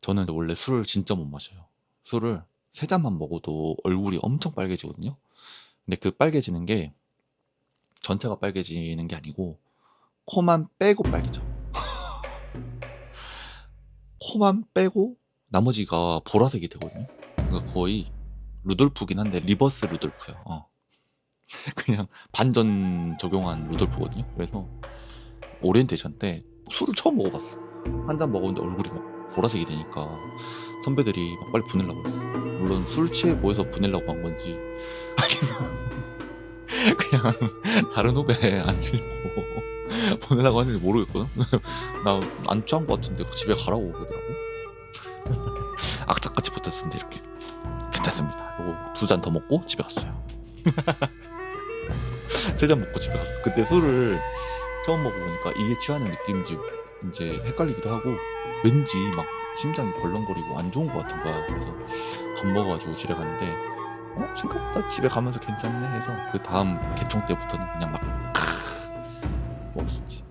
저는 원래 술을 진짜 못 마셔요. 술을 세 잔만 먹어도 얼굴이 엄청 빨개지거든요. 근데 그 빨개지는 게 전체가 빨개지는 게 아니고 코만 빼고 빨개져. 코만 빼고 나머지가 보라색이 되거든요. 그러니까 거의 루돌프긴 한데 리버스 루돌프야. 어. 그냥 반전 적용한 루돌프거든요. 그래서 오리엔테이션 때 술을 처음 먹어봤어. 한 잔 먹었는데 얼굴이 막 보라색이 되니까 선배들이 막 빨리 보내려고 했어. 물론 술 취해 보여서 보내려고 한 건지 아니면 그냥 다른 후배 안 치려고 보내려고 하는지 모르겠거든. 나 안 취한 것 같은데 집에 가라고 그러더라고. 악착같이 붙었는데 이렇게 괜찮습니다. 요거 두 잔 더 먹고 집에 갔어요. 세 잔 먹고 집에 갔어. 그때 술을 처음 먹어보니까 이게 취하는 느낌인지 이제 헷갈리기도 하고 왠지 막 심장이 벌렁거리고 안 좋은 것 같은 거야. 그래서 겁먹어가지고 집에 갔는데 어 생각보다 집에 가면서 괜찮네 해서 그 다음 개통 때부터는 그냥 막 먹었었지.